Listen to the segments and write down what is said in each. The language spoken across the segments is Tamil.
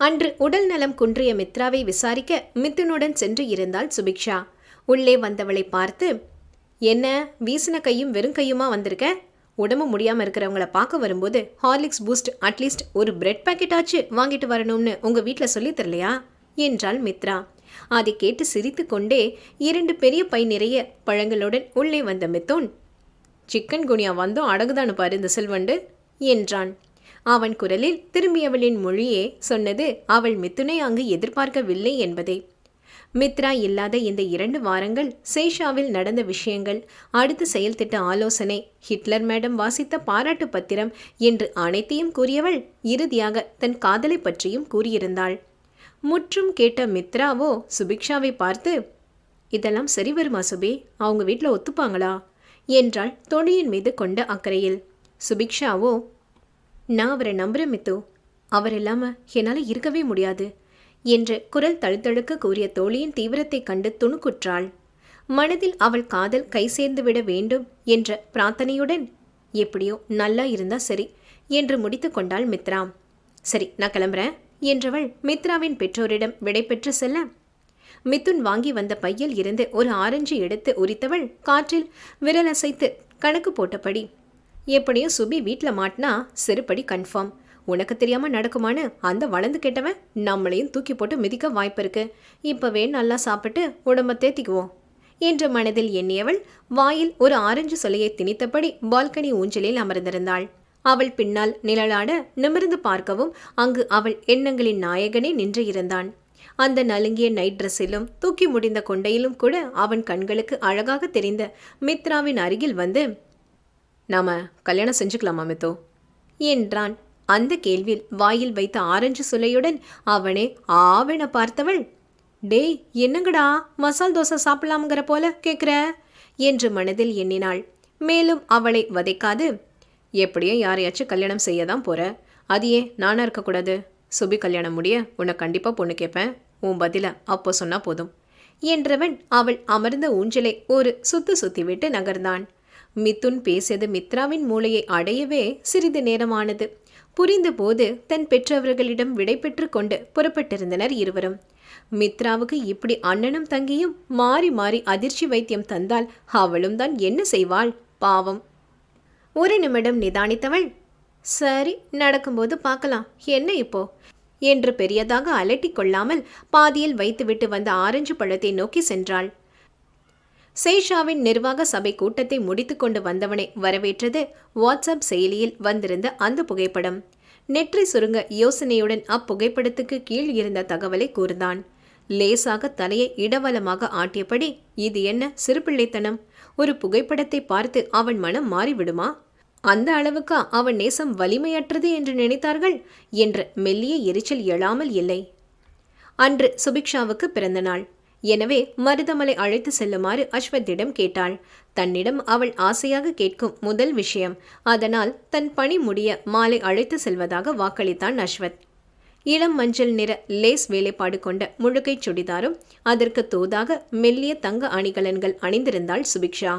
அன்று உடல் நலம் குன்றிய மித்ராவை விசாரிக்க மித்துனுடன் சென்று இருந்தாள் சுபிக்ஷா. உள்ளே வந்தவளை பார்த்து என்ன வீசின கையும் வெறும் கையுமா வந்திருக்க? உடம்பு முடியாமல் இருக்கிறவங்கள பார்க்க வரும்போது ஹார்லிக்ஸ் பூஸ்ட் அட்லீஸ்ட் ஒரு பிரெட் பாக்கெட் ஆச்சு வாங்கிட்டு வரணும்னு உங்கள் வீட்டில் சொல்லித்தரலையா என்றாள் மித்ரா. அதை கேட்டு சிரித்து கொண்டே இரண்டு பெரிய பை நிறைய பழங்களுடன் உள்ளே வந்த மித்தோன் சிக்கன் குனியா வந்தும் அடகுதானு பாரு இந்த செல்வண்டு என்றான். அவன் குரலில் திரும்பியவளின் மொழியே சொன்னது அவள் மித்துனை அங்கு எதிர்பார்க்கவில்லை என்பதே. மித்ரா இல்லாத இந்த இரண்டு வாரங்கள் சேஷாவில் நடந்த விஷயங்கள் அடுத்த செயல் திட்ட ஆலோசனை ஹிட்லர் மேடம் வாசித்த பாராட்டு பத்திரம் என்று அனைத்தையும் கூறியவள் இறுதியாக தன் காதலை பற்றியும் கூறியிருந்தாள். முற்றும் கேட்ட மித்ராவோ சுபிக்ஷாவை பார்த்து இதெல்லாம் சரி வருமா சுபி? அவங்க வீட்டில் ஒத்துப்பாங்களா? என்றாள் தொழியின் மீது கொண்ட அக்கறையில். சுபிக்ஷாவோ நான் அவரை நம்புறேன் மித்து. அவர் இல்லாமல் என்னால் இருக்கவே முடியாது என்று குரல் தழுத்தழுக்க கூறிய தோழியின் தீவிரத்தை கண்டு துணுக்குற்றாள். மனதில் அவள் காதல் கை சேர்ந்து விட வேண்டும் என்ற பிரார்த்தனையுடன் எப்படியோ நல்லா இருந்தா சரி என்று முடித்து கொண்டாள் மித்ரா. சரி நான் கிளம்புறேன் என்றவள் மித்ராவின் பெற்றோரிடம் விடைபெற்று செல்ல மித்துன் வாங்கி வந்த பையில் இருந்து ஒரு ஆரஞ்சு எடுத்து உரித்தவள் காற்றில் விரலசைத்து கணக்கு போட்டபடி எப்படியும் சுபி வீட்டில் மாட்டினா செருப்படி கன்ஃபார்ம் உனக்கு தெரியாமல் நடக்குமான்னு அந்த வளர்ந்து கேட்டவன் நம்மளையும் தூக்கி போட்டு மிதிக்க வாய்ப்பு இருக்கு. இப்போவே நல்லா சாப்பிட்டு உடம்ப தேத்திக்குவோம் என்ற மனதில் எண்ணியவள் வாயில் ஒரு ஆரஞ்சு சொலையை திணித்தபடி பால்கனி ஊஞ்சலில் அமர்ந்திருந்தாள். அவள் பின்னால் நிழலாட நிமிர்ந்து பார்க்கவும் அங்கு அவள் எண்ணங்களின் நாயகனே நின்று இருந்தான். அந்த நலுங்கிய நைட் ட்ரெஸ்ஸிலும் தூக்கி முடிந்த கொண்டையிலும் கூட அவன் கண்களுக்கு அழகாக தெரிந்த மித்ராவின் அருகில் வந்து நாம கல்யாணம் செஞ்சுக்கலாமா மித்தோ? என்றான். அந்த கேள்வியில் வாயில் வைத்த ஆரஞ்சு சுலையுடன் அவனே ஆவென பார்த்தவள் டேய் என்னங்கடா? மசால் தோசை சாப்பிடலாம்ங்கிற போல கேட்குற என்று மனதில் எண்ணினாள். மேலும் அவளை வதைக்காது எப்படியும் யாரையாச்சும் கல்யாணம் செய்ய தான் போற? அது ஏன் நானாக இருக்கக்கூடாது? சுபி கல்யாணம் முடிய உன்னை கண்டிப்பாக பொண்ணு கேட்பேன் உன் பதில அப்போ சொன்னால் போதும். என்றவன் அவள் அமர்ந்த ஊஞ்சலை ஒரு சுத்து சுத்தி விட்டு நகர்ந்தான். மிதுன் பேசியது மித்ராவின் மூளையை அடையவே சிறிது நேரமானது. புரிந்தபோது தன் பெற்றவர்களிடம் விடை பெற்று கொண்டு புறப்பட்டிருந்தனர் இருவரும். மித்ராவுக்கு இப்படி அண்ணனும் தங்கியும் மாறி மாறி அதிர்ச்சி வைத்தியம் தந்தால் அவளும் தான் என்ன செய்வாள்? பாவம். ஒரு நிமிடம் நிதானித்தவள் சரி நடக்கும்போது பார்க்கலாம். என்ன இப்போ? என்று பெரியதாக அலட்டிக் கொள்ளாமல் பாதியில் வைத்துவிட்டு வந்த ஆரஞ்சு பழத்தை நோக்கி சென்றாள். சேஷாவின் நிர்வாக சபை கூட்டத்தை முடித்துக்கொண்டு வந்தவனை வரவேற்றது வாட்ஸ்அப் செயலியில் வந்திருந்த அந்த புகைப்படம். நெற்றி சுருங்க யோசனையுடன் அப்புகைப்படத்துக்கு கீழ் இருந்த தகவலை கூர்ந்தான். லேசாக தலையை இடவலமாக ஆட்டியபடி இது என்ன சிறுபிள்ளைத்தனம்? ஒரு புகைப்படத்தை பார்த்து அவன் மனம் மாறிவிடுமா? அந்த அளவுக்கு அவன் நேசம் வலிமையற்றது என்று நினைத்தார்கள்? என்ற மெல்லிய எரிச்சல் எழாமல் இல்லை. அன்று சுபிக்ஷாவுக்கு பிறந்த நாள். எனவே மருதமலை அழைத்து செல்லுமாறு அஸ்வத்திடம் கேட்டாள். தன்னிடம் அவள் ஆசையாக கேட்கும் முதல் விஷயம் அதனால் தன் பணி முடிய மாலை அழைத்து செல்வதாக வாக்களித்தான் அஸ்வத். இளம் மஞ்சள் நிற லேஸ் வேலைப்பாடு கொண்ட முழுக்கை சுடிதாரும் அதற்கு தோதாக மெல்லிய தங்க அணிகலன்கள் அணிந்திருந்தாள் சுபிக்ஷா.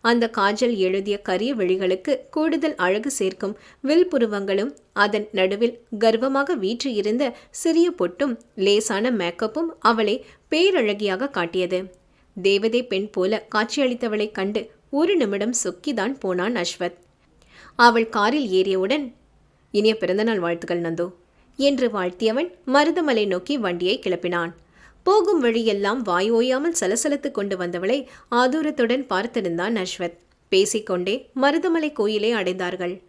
அந்த காஜல் எழுதிய கரிய விழிகளுக்கு கூடுதல் அழகு சேர்க்கும் வில்புருவங்களும் அதன் நடுவில் கர்வமாக வீற்றிருந்த சிறிய பொட்டும் லேசான மேக்கப்பும் அவளை பேரழகியாக காட்டியது. தேவதை பெண் போல காட்சியளித்தவளைக் கண்டு ஒரு நிமிடம் சொக்கிதான் போனான் அஸ்வத். அவள் காரில் ஏறியவுடன் இனிய பிறந்தநாள் வாழ்த்துக்கள் நந்தோ. என்று வாழ்த்தியவன் மருதமலை நோக்கி வண்டியை கிளப்பினான். போகும் வழியெல்லாம் வாய் ஓயாமல் சலசலத்து கொண்டு வந்தவளை ஆதூரத்துடன் பார்த்திருந்தான் அஸ்வத். பேசிக்கொண்டே மருதமலை கோயிலை அடைந்தார்கள்.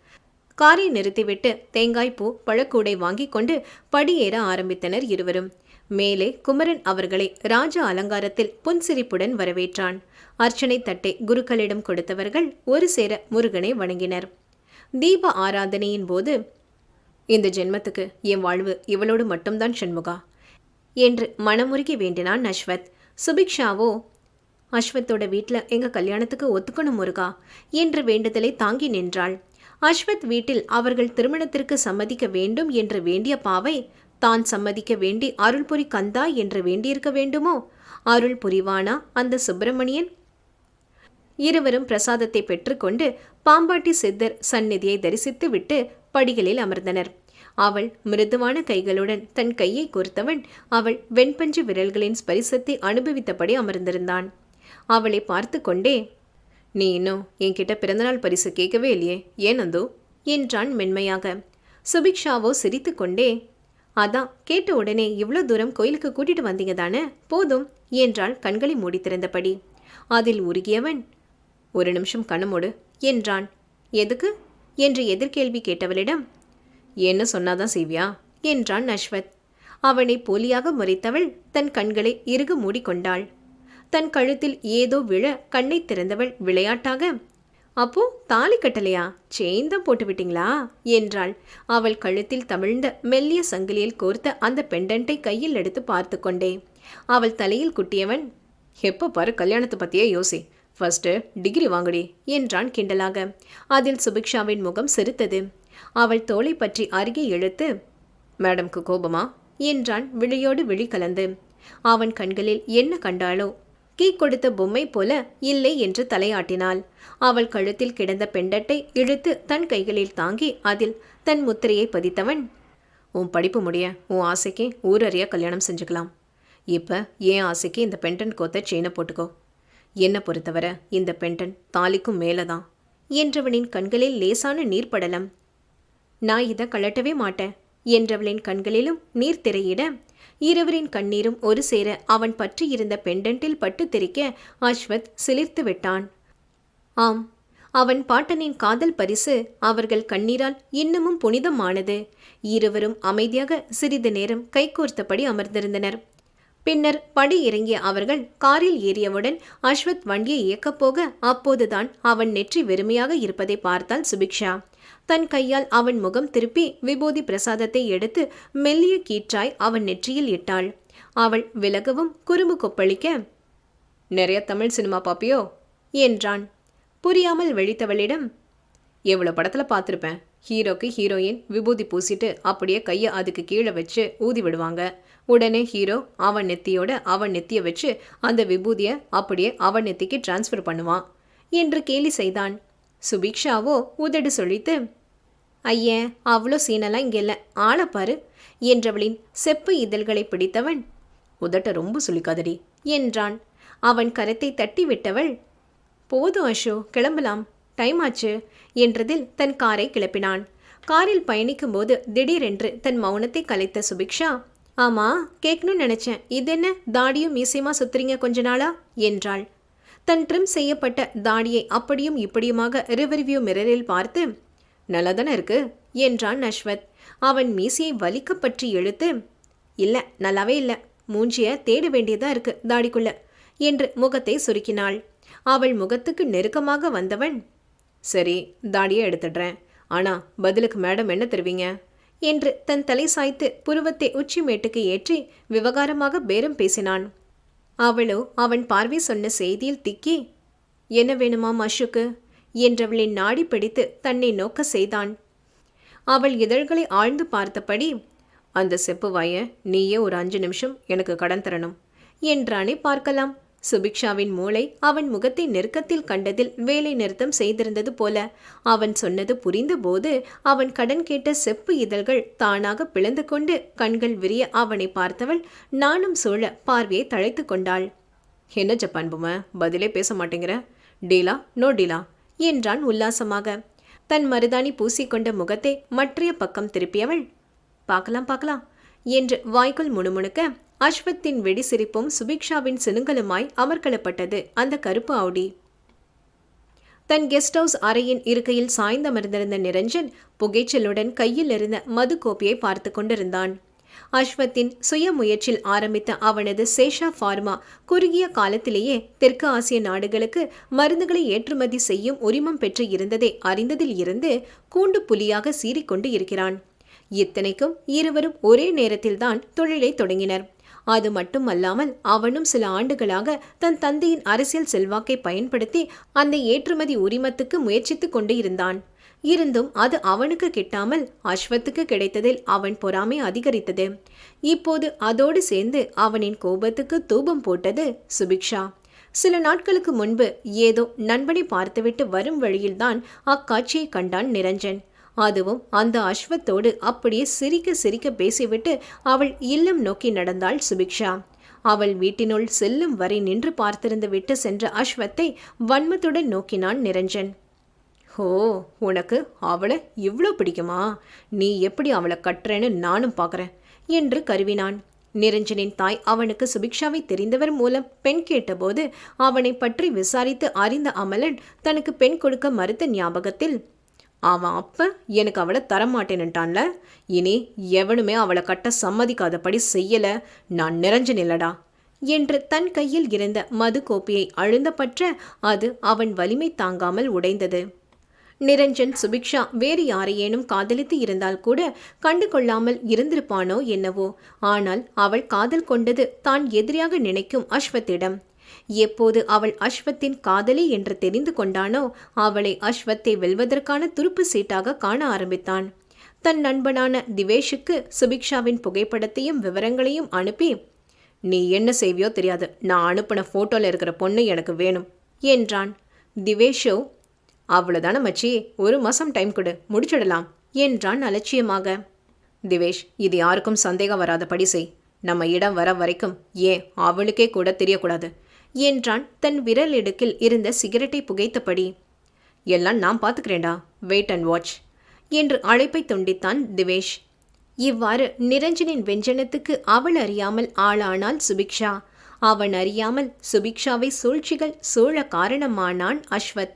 காரை நிறுத்திவிட்டு தேங்காய் பூ பழக்கூடை வாங்கிக் கொண்டு படியேற ஆரம்பித்தனர் இருவரும். மேலே குமரன் அவர்களை ராஜ அலங்காரத்தில் புன்சிரிப்புடன் வரவேற்றான். அர்ச்சனை தட்டை குருக்களிடம் கொடுத்தவர்கள் ஒரு சேர முருகனை வணங்கினர். தீப ஆராதனையின் போது இந்த ஜென்மத்துக்கு என் வாழ்வு இவளோடு மட்டும்தான் சண்முகா என்று மனமுருகி வேண்டினான் அஸ்வத். சுபிக்ஷாவோ? அஸ்வத்தோட வீட்டில் எங்கள் கல்யாணத்துக்கு ஒத்துக்கணும் முருகா என்று வேண்டுதலை தாங்கி நின்றாள். அஸ்வத் வீட்டில் அவர்கள் திருமணத்திற்கு சம்மதிக்க வேண்டும் என்று வேண்டிய பாவை தான் சம்மதிக்க வேண்டி அருள்புரி கந்தா என்று வேண்டியிருக்க வேண்டுமோ? அருள் புரிவானா அந்த சுப்பிரமணியன்? இருவரும் பிரசாதத்தை பெற்றுக்கொண்டு பாம்பாட்டி சித்தர் சந்நிதியை தரிசித்து விட்டு படிகளில் அமர்ந்தனர். அவள் மிருதுவான கைகளுடன் தன் கையை கோர்த்தவன் அவள் வெண்பஞ்சு விரல்களின் ஸ்பரிசத்தை அனுபவித்தபடி அமர்ந்திருந்தான். அவளை பார்த்து கொண்டே நீ இன்னும் என்கிட்ட பிறந்தநாள் பரிசு கேட்கவே இல்லையே? ஏன் நந்து? என்றான் மென்மையாக. சுபிக்ஷாவோ சிரித்து கொண்டே அதான் கேட்ட உடனே இவ்வளோ தூரம் கோயிலுக்கு கூட்டிட்டு வந்தீங்க தானே? போதும் என்றாள் கண்களை மூடி திறந்தபடி. அதில் உருகியவன்? ஒரு நிமிஷம் கண்ணமோடு என்றான். எதுக்கு? என்று எதிர்கேள்வி கேட்டவளிடம் என்ன சொன்னாதான் செய்வியா? என்றான் அஸ்வத். அவனை போலியாக முறைத்தவள் தன் கண்களை இறுக மூடிக்கொண்டாள். தன் கழுத்தில் ஏதோ விழ கண்ணை திறந்தவள் விளையாட்டாக அப்போ தாலி கட்டலையா? செயின் தான் போட்டு விட்டீங்களா? என்றாள். அவள் கழுத்தில் தமிழ்ந்த மெல்லிய சங்கிலியில் கோர்த்த அந்த பெண்டன்ட்டை கையில் எடுத்து பார்த்து கொண்டே. அவள் தலையில் குட்டியவன் எப்போ பாரு கல்யாணத்தை பற்றியே யோசி. ஃபர்ஸ்ட்டு டிகிரி வாங்குடி என்றான் கிண்டலாக. அதில் சுபிக்ஷாவின் முகம் சிரித்தது. அவள் தோளை பற்றி அருகே இழுத்து மேடம்க்கு கோபமா? என்றான் விழியோடு விழி கலந்து. அவன் கண்களில் என்ன கண்டாளோ கீ கொடுத்த பொம்மை போல இல்லை என்று தலையாட்டினாள். அவள் கழுத்தில் கிடந்த பெண்டட்டை இழுத்து தன் கைகளில் தாங்கி அதில் தன் முத்திரையை பதித்தவன் உன் படிப்பு முடிய உன் ஆசைக்கு ஊரறியா கல்யாணம் செஞ்சுக்கலாம். இப்போ ஏன் ஆசைக்கு இந்த பெண்டன் கோத்த செயினை போட்டுக்கோ? என்னை பொறுத்தவரை இந்த பெண்டன் தாலிக்கும் மேலே தான் என்றவனின் கண்களில் லேசான நீர்ப்படலம். நான் இதை கழட்டவே மாட்டேன் என்றவளின் கண்களிலும் நீர் திரையிட இருவரின் கண்ணீரும் ஒரு சேர அவன் பற்றி இருந்த பெண்டன்ட்டில் பட்டு தெரிக்க அஸ்வத் சிலிர்த்து விட்டான். ஆம் அவன் பாட்டனின் காதல் பரிசு அவர்கள் கண்ணீரால் இன்னமும் புனிதமானது. இருவரும் அமைதியாக சிறிது நேரம் கைகோர்த்தபடி அமர்ந்திருந்தனர். பின்னர் படி இறங்கிய அவர்கள் காரில் ஏறியவுடன் அஸ்வத் வண்டியை இயக்கப் போக அப்போதுதான் அவன் நெற்றி வெறுமையாக இருப்பதை பார்த்தாள் சுபிக்ஷா. தன் கையால் அவன் முகம் திருப்பி விபூதி பிரசாதத்தை எடுத்து மெல்லிய கீற்றாய் அவன் நெற்றியில் இட்டாள். அவள் விலகவும் குறும்பு கொப்பளிக்க நிறைய தமிழ் சினிமா பாப்பியோ என்றான். புரியாமல் வெடித்தவளிடம் எவ்வளோ படத்தில் பார்த்துருப்பேன். ஹீரோக்கு ஹீரோயின் விபூதி பூசிட்டு அப்படியே கையை அதுக்கு கீழே வச்சு ஊதி விடுவாங்க. உடனே ஹீரோ அவன் நெத்தியோட அவன் நெத்தியை வச்சு அந்த விபூதியை அப்படியே அவன் நெத்திக்கு டிரான்ஸ்ஃபர் பண்ணுவான் என்று கேலி செய்தான். சுபிக்ஷாவோ உதடு சொழித்து ஐயன் அவ்வளோ சீனெல்லாம் இங்கே இல்லை. ஆளப்பாரு என்றவளின் செப்பு இதழ்களை பிடித்தவன். உதட்ட ரொம்ப சுளிக்காதடி என்றான். அவன் கரத்தை தட்டி விட்டவள் போதும் அஷோ கிளம்பலாம். டைம் ஆச்சு என்றதில் தன் காரை கிளப்பினான். காரில் பயணிக்கும்போது திடீரென்று தன் மௌனத்தை கலைத்த சுபிக்ஷா ஆமா கேட்கணும்னு நினைச்சேன். இது என்ன தாடியும் மீசையுமா சுத்துறீங்க கொஞ்ச நாளா? என்றாள். தன் ட்ரிம் செய்யப்பட்ட தாடியை அப்படியும் இப்படியுமாக ரிவர்வியூ மிரரில் பார்த்து நல்லா தானே இருக்கு என்றான் அஸ்வத். அவன் மீசையை வலிக்க பற்றி இழுத்து இல்லை நல்லாவே இல்லை. மூஞ்சிய தேட வேண்டியதா இருக்கு தாடிக்குள்ள என்று முகத்தை சுருக்கினாள். அவள் முகத்துக்கு நெருக்கமாக வந்தவன் சரி தாடியை எடுத்துடுறேன். ஆனா பதிலுக்கு மேடம் என்ன தருவீங்க? என்று தன் தலை சாய்த்து புருவத்தை உச்சி மேட்டுக்கு ஏற்றி விவகாரமாக பேரம் பேசினான். அவளோ அவன் பார்வை சொன்ன செய்தியில் திக்கி என்ன வேணுமா மஷுக்கு என்றவளின் நாடி பிடித்து தன்னை நோக்க செய்தான். அவள் இதழ்களை ஆழ்ந்து பார்த்தபடி அந்த செப்பு வாய நீயே ஒரு அஞ்சு நிமிஷம் எனக்கு கடன் தரணும் என்றானே பார்க்கலாம். சுபிக்ஷாவின் மூளை அவன் முகத்தை நெருக்கத்தில் கண்டதில் வேலை நிறுத்தம் செய்திருந்தது போல. அவன் சொன்னது புரிந்தபோது அவன் கடன் கேட்ட செப்பு இதழ்கள் தானாக பிளந்து கொண்டு கண்கள் விரிய அவனை பார்த்தவள் நானும் சூழ பார்வையை தழைத்து கொண்டாள். என்ன ஜப்பான் பொம்மை பதிலே பேச மாட்டேங்கிற? டீலா? நோ டீலா என்றான் உல்லாசமாக. தன் மருதாணி பூசிக்கொண்ட முகத்தை மற்றைய பக்கம் திருப்பியவள் பார்க்கலாம் பார்க்கலாம் என்று வாய்க்குள் முணுமுணுக்க அஸ்வத்தின் வெடி சிரிப்பும் சுபிக்ஷாவின் சினுங்கலுமாய் அமர்க்களப்பட்டது அந்த கருப்பு ஆவுடி. தன் கெஸ்ட் ஹவுஸ் அறையின் இருக்கையில் சாய்ந்தமர்ந்திருந்த நிரஞ்சன் புகைச்சலுடன் கையில் இருந்த மது கோப்பையை பார்த்து கொண்டிருந்தான். அஸ்வத்தின் சுய முயற்சியில் ஆரம்பித்த அவனது சேஷா ஃபார்மா குறுகிய காலத்திலேயே தெற்கு ஆசிய நாடுகளுக்கு மருந்துகளை ஏற்றுமதி செய்யும் உரிமம் பெற்று இருந்ததை அறிந்ததில் இருந்து கூண்டு புலியாக சீறிக்கொண்டு இருக்கிறான். இத்தனைக்கும் இருவரும் ஒரே நேரத்தில்தான் தொழிலை தொடங்கினர். அது மட்டுமல்லாமல் அவனும் சில ஆண்டுகளாக தன் தந்தையின் அரசியல் செல்வாக்கை பயன்படுத்தி அந்த ஏற்றுமதி உரிமத்துக்கு முயற்சித்துக் கொண்டு இருந்தான் இருந்தும் அது அவனுக்கு கிட்டாமல் அஸ்வத்துக்கு கிடைத்ததில் அவன் பொறாமை அதிகரித்தது. இப்போது அதோடு சேர்ந்து அவனின் கோபத்துக்கு தூபம் போட்டது சுபிக்ஷா. சில நாட்களுக்கு முன்பு ஏதோ நண்பனை பார்த்துவிட்டு வரும் வழியில்தான் அக்காட்சியை கண்டான் நிரஞ்சன். அதுவும் அந்த அஸ்வத்தோடு அப்படியே சிரிக்க சிரிக்க பேசிவிட்டு அவள் இல்லம் நோக்கி நடந்தாள் சுபிக்ஷா. அவள் வீட்டினுள் செல்லும் வரை நின்று பார்த்திருந்து விட்டு சென்ற அஸ்வத்தை வன்மத்துடன் நோக்கினான் நிரஞ்சன். ஓ உனக்கு அவளை இவ்வளோ பிடிக்குமா? நீ எப்படி அவளை கட்டுறேன்னு நானும் பார்க்குறேன் என்று கருவினான். நிரஞ்சனின் தாய் அவனுக்கு சுபிக்ஷாவை தெரிந்தவர் மூலம் பெண் கேட்டபோது அவனை பற்றி விசாரித்து அறிந்த அமலன் தனக்கு பெண் கொடுக்க மறுத்த ஞாபகத்தில் அவன் அப்போ எனக்கு அவளை தரமாட்டேன்னுட்டான்ல. இனி எவனுமே அவளை கட்ட சம்மதிக்காதபடி செய்யல. நான் நிரஞ்சன் நில்லடா. என்று தன் கையில் இருந்த மது கோப்பையை அழுந்த பற்ற அது அவன் வலிமை தாங்காமல் உடைந்தது. நிரஞ்சன் சுபிக்ஷா வேறு யாரையேனும் காதலித்து இருந்தால் கூட கண்டு கொள்ளாமல் இருந்திருப்பானோ என்னவோ. ஆனால் அவள் காதல் கொண்டது தான் எதிரியாக நினைக்கும் அஸ்வத்திடம். எப்போது அவள் அஸ்வத்தின் காதலி என்று தெரிந்து கொண்டானோ அவளை அஸ்வத்தை வெல்வதற்கான துருப்பு சீட்டாக காண ஆரம்பித்தான். தன் நண்பனான திவேஷுக்கு சுபிக்ஷாவின் புகைப்படத்தையும் விவரங்களையும் அனுப்பி நீ என்ன செய்வியோ தெரியாது. நான் அனுப்பின ஃபோட்டோவில் இருக்கிற பொண்ணு எனக்கு வேணும் என்றான். திவேஷோ அவ்வளோதான மச்சி. ஒரு மாதம் டைம் கொடு. முடிச்சிடலாம் என்றான் அலட்சியமாக. திவேஷ் இது யாருக்கும் சந்தேகம் வராதபடி செய். நம்ம இடம் வர வரைக்கும் ஏன் அவளுக்கே கூட தெரியக்கூடாது. என்றான் தன் விரல் இடுக்கில் இருந்த சிகரெட்டை புகைத்தபடி. எல்லாம் நான் பார்த்துக்கிறேன்டா வெயிட் அண்ட் வாட்ச் என்று அழைப்பை துண்டித்தான் திவேஷ். இவ்வாறு நிரஞ்சனின் வெஞ்சனத்துக்கு அவள் அறியாமல் ஆளானாள் சுபிக்ஷா. அவன் அறியாமல் சுபிக்ஷாவை சூழ்ச்சிகள் சூழ காரணமானான் அஸ்வத்.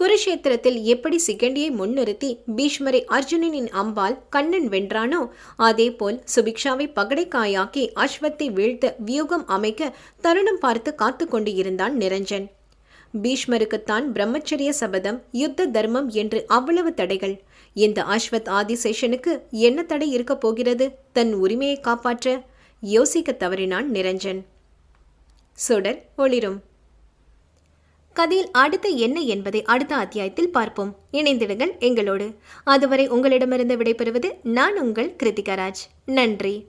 குருஷேத்திரத்தில் எப்படி சிகண்டியை முன்னிறுத்தி பீஷ்மரை அர்ஜுனனின் அம்பால் கண்ணன் வென்றானோ அதேபோல் சுபிக்ஷாவை பகடைக்காயாக்கி அஸ்வத்தை வீழ்த்த வியூகம் அமைக்க தருணம் பார்த்து காத்து கொண்டு இருந்தான் நிரஞ்சன். பீஷ்மருக்குத்தான் பிரம்மச்சரிய சபதம் யுத்த தர்மம் என்று அவ்வளவு தடைகள். இந்த அஸ்வத் ஆதிசேஷனுக்கு என்ன தடை இருக்கப் போகிறது? தன் உரிமையை காப்பாற்ற யோசிக்க தவறினான் நிரஞ்சன். சுடர் ஒளிரும். கதையில் அடுத்த என்ன என்பதை அடுத்த அத்தியாயத்தில் பார்ப்போம். இணைந்திடுங்கள் எங்களோடு. அதுவரை உங்களிடமிருந்து விடைபெறுவது நான் உங்கள் கிருத்திகராஜ். நன்றி.